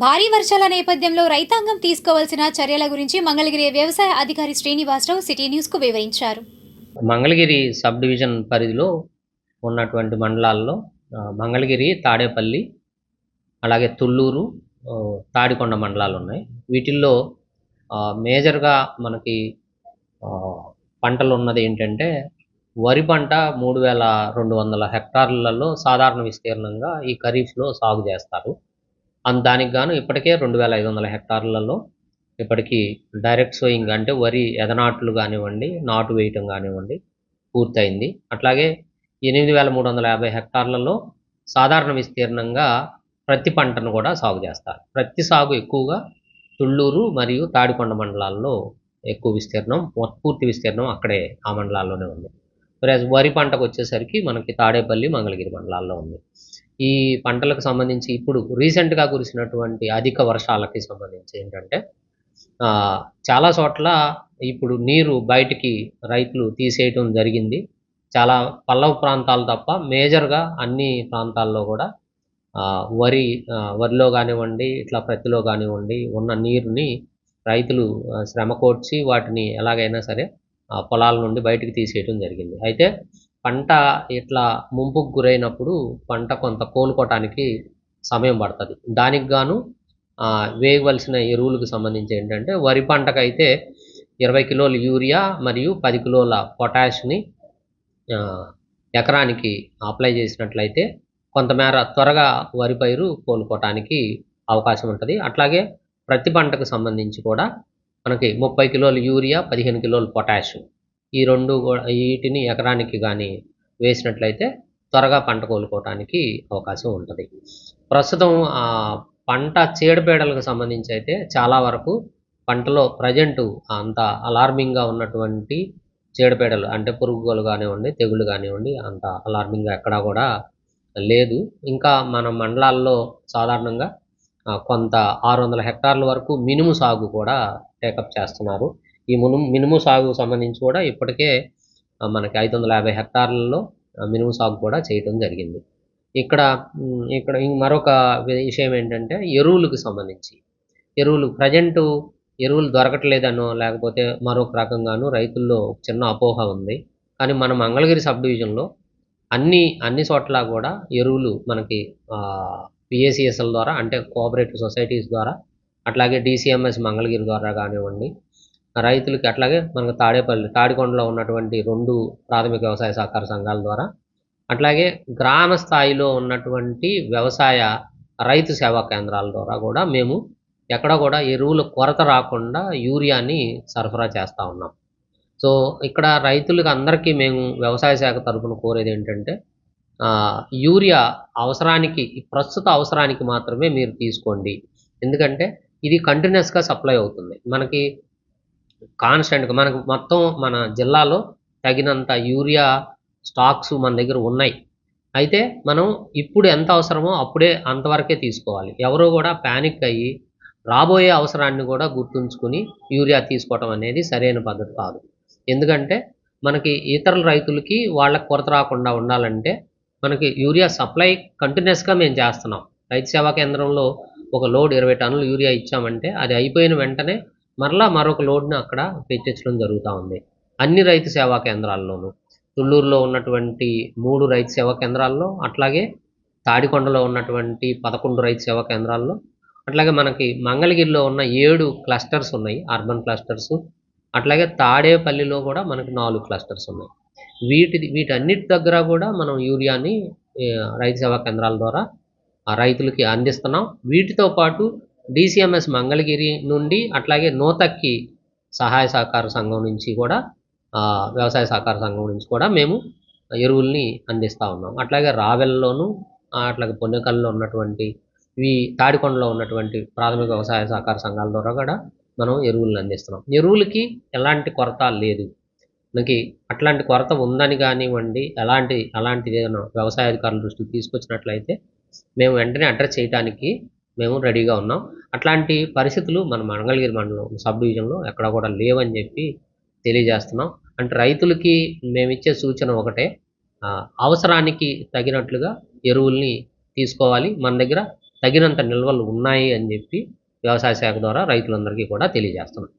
భారీ వర్షాల నేపథ్యంలో రైతాంగం తీసుకోవాల్సిన చర్యల గురించి మంగళగిరి వ్యవసాయ అధికారి శ్రీనివాసరావు సిటీ న్యూస్కు వివరించారు. మంగళగిరి సబ్ డివిజన్ పరిధిలో ఉన్నటువంటి మండలాల్లో మంగళగిరి తాడేపల్లి అలాగే తుళ్ళూరు తాడికొండ మండలాలు ఉన్నాయి. వీటిల్లో మేజర్గా మనకి పంటలు ఉన్నది ఏంటంటే వరి పంట మూడు వేల రెండు వందల హెక్టార్లలో సాధారణ విస్తీర్ణంగా ఈ ఖరీఫ్లో సాగు చేస్తారు. దానికి గాను ఇప్పటికే రెండు వేల ఐదు వందల హెక్టార్లలో ఇప్పటికీ డైరెక్ట్ సోయింగ్ అంటే వరి ఎదనాట్లు కానివ్వండి నాటు వేయటం కానివ్వండి పూర్తయింది. అట్లాగే ఎనిమిది వేల మూడు వందల యాభై హెక్టార్లలో సాధారణ విస్తీర్ణంగా ప్రతి పంటను కూడా సాగు చేస్తారు. ప్రతి సాగు ఎక్కువగా తుళ్ళూరు మరియు తాడికొండ మండలాల్లో ఎక్కువ విస్తీర్ణం పూర్తి విస్తీర్ణం అక్కడే ఆ మండలాల్లోనే ఉంది. వరి పంటకు వచ్చేసరికి మనకి తాడేపల్లి మంగళగిరి మండలాల్లో ఉంది. ఈ పంటలకు సంబంధించి ఇప్పుడు రీసెంట్గా కురిసినటువంటి అధిక వర్షాలకి సంబంధించి ఏంటంటే చాలా చోట్ల ఇప్పుడు నీరు బయటికి రైతులు తీసేయటం జరిగింది. చాలా పల్లవ ప్రాంతాలు తప్ప మేజర్గా అన్ని ప్రాంతాల్లో కూడా వరి వరిలో కానివ్వండి ఇట్లా ప్రత్తిలో కానివ్వండి ఉన్న నీరుని రైతులు శ్రమకూర్చి శ్రమ కోర్చి వాటిని ఎలాగైనా సరే పొలాల నుండి బయటికి తీసేయటం జరిగింది. అయితే పంట ఇట్లా ముంపుకు గురైనప్పుడు పంట కొంత కోలుకోవటానికి సమయం పడుతుంది. దానికి గాను వేయవలసిన ఎరువులకు సంబంధించి ఏంటంటే వరి పంటకైతే ఇరవై కిలోల యూరియా మరియు పది కిలోల పొటాష్ని ఎకరానికి అప్లై చేసినట్లయితే కొంతమేర త్వరగా వరి పైరు కోలుకోవటానికి అవకాశం ఉంటుంది. అట్లాగే ప్రతి పంటకు సంబంధించి కూడా మనకి ముప్పై కిలోల యూరియా పదిహేను కిలోల పొటాష్ ఈ రెండు కూడా వీటిని ఎకరానికి కానీ వేసినట్లయితే త్వరగా పంట కోలుకోవటానికి అవకాశం ఉంటుంది. ప్రస్తుతం ఆ పంట చీడపీడలకు సంబంధించి అయితే చాలా వరకు పంటలో ప్రజెంట్ అంత అలార్మింగ్గా ఉన్నటువంటి చీడపీడలు అంటే పురుగులు కానివ్వండి తెగులు కానివ్వండి అంత అలార్మింగ్గా ఎక్కడా కూడా లేదు. ఇంకా మన మండలాల్లో సాధారణంగా కొంత ఆరు వందల హెక్టార్ల వరకు మినుము సాగు కూడా టేకప్ చేస్తున్నారు. ఈ మును మినుము సాగుకు సంబంధించి కూడా ఇప్పటికే మనకి ఐదు వందల యాభై హెక్టార్లలో మినుము సాగు కూడా చేయటం జరిగింది. ఇక్కడ ఇక్కడ మరొక విషయం ఏంటంటే ఎరువులకు సంబంధించి. ఎరువులు ప్రజెంట్ ఎరువులు దొరకట్లేదనో లేకపోతే మరొక రకంగాను రైతుల్లో చిన్న అపోహ ఉంది. కానీ మన మంగళగిరి సబ్ డివిజన్లో అన్ని అన్ని చోట్ల కూడా ఎరువులు మనకి పిఏసిఎస్ఎల్ ద్వారా అంటే కోఆపరేటివ్ సొసైటీస్ ద్వారా అట్లాగే డిసిఎంఎస్ మంగళగిరి ద్వారా కానివ్వండి రైతులకి అట్లాగే మనకు తాడేపల్లి తాడికొండలో ఉన్నటువంటి రెండు ప్రాథమిక వ్యవసాయ సహకార సంఘాల ద్వారా అట్లాగే గ్రామ స్థాయిలో ఉన్నటువంటి వ్యవసాయ రైతు సేవా కేంద్రాల ద్వారా కూడా మేము ఎక్కడ కూడా ఎరువుల కొరత రాకుండా యూరియాని సరఫరా చేస్తూ ఉన్నాం. సో ఇక్కడ రైతులకు అందరికీ మేము వ్యవసాయ శాఖ తరఫున కోరేది ఏంటంటే యూరియా అవసరానికి ప్రస్తుత అవసరానికి మాత్రమే మీరు తీసుకోండి. ఎందుకంటే ఇది కంటిన్యూస్గా సప్లై అవుతుంది. మనకి కాన్స్టెంట్గా మనకు మొత్తం మన జిల్లాలో తగినంత యూరియా స్టాక్స్ మన దగ్గర ఉన్నాయి. అయితే మనం ఇప్పుడు ఎంత అవసరమో అప్పుడే అంతవరకే తీసుకోవాలి. ఎవరో కూడా ప్యానిక్ అయ్యి రాబోయే అవసరాన్ని కూడా గుర్తుంచుకుని యూరియా తీసుకోవటం అనేది సరైన పద్ధతి కాదు. ఎందుకంటే మనకి ఇతర రైతులకి వాళ్ళకి కొరత రాకుండా ఉండాలంటే మనకి యూరియా సప్లై కంటిన్యూస్గా మేము చేస్తున్నాం. రైతు సేవా కేంద్రంలో ఒక లోడ్ ఇరవై టన్నులు యూరియా ఇచ్చామంటే అది అయిపోయిన వెంటనే మరలా మరొక లోడ్ని అక్కడ పెట్టించడం జరుగుతూ ఉంది. అన్ని రైతు సేవా కేంద్రాల్లోనూ. తుళ్ళూరులో ఉన్నటువంటి మూడు రైతు సేవా కేంద్రాల్లో అట్లాగే తాడికొండలో ఉన్నటువంటి పదకొండు రైతు సేవా కేంద్రాల్లో అట్లాగే మనకి మంగళగిరిలో ఉన్న ఏడు క్లస్టర్స్ ఉన్నాయి అర్బన్ క్లస్టర్స్. అట్లాగే తాడేపల్లిలో కూడా మనకి నాలుగు క్లస్టర్స్ ఉన్నాయి. వీటి వీటన్నిటి దగ్గర కూడా మనం యూరియాని రైతు సేవా కేంద్రాల ద్వారా రైతులకి అందిస్తున్నాం. వీటితో పాటు డిసిఎంఎస్ మంగళగిరి నుండి అట్లాగే నూతక్కి సహాయ సహకార సంఘం నుంచి కూడా వ్యవసాయ సహకార సంఘం నుంచి కూడా మేము ఎరువుల్ని అందిస్తూ ఉన్నాం. అట్లాగే రావెల్లోను అట్లాగే పొన్నెకల్లో ఉన్నటువంటి ఇవి తాడికొండలో ఉన్నటువంటి ప్రాథమిక వ్యవసాయ సహకార సంఘాల ద్వారా కూడా మనం ఎరువులను అందిస్తున్నాం. ఎరువులకి ఎలాంటి కొరత లేదు. మనకి అట్లాంటి కొరత ఉందని కానివ్వండి ఎలాంటి అలాంటిది ఏదైనా వ్యవసాయ అధికారుల దృష్టికి తీసుకొచ్చినట్లయితే మేము వెంటనే అడ్రస్ చేయడానికి మేము రెడీగా ఉన్నాం. అట్లాంటి పరిస్థితులు మన మంగళగిరి మండలం సబ్ డివిజన్లో ఎక్కడ కూడా లేవని చెప్పి తెలియజేస్తున్నాం. అంటే రైతులకి మేము ఇచ్చే సూచన ఒకటే అవసరానికి తగినట్లుగా ఎరువుల్ని తీసుకోవాలి. మన దగ్గర తగినంత నిల్వలు ఉన్నాయి అని చెప్పి వ్యవసాయ శాఖ ద్వారా రైతులందరికీ కూడా తెలియజేస్తున్నాం.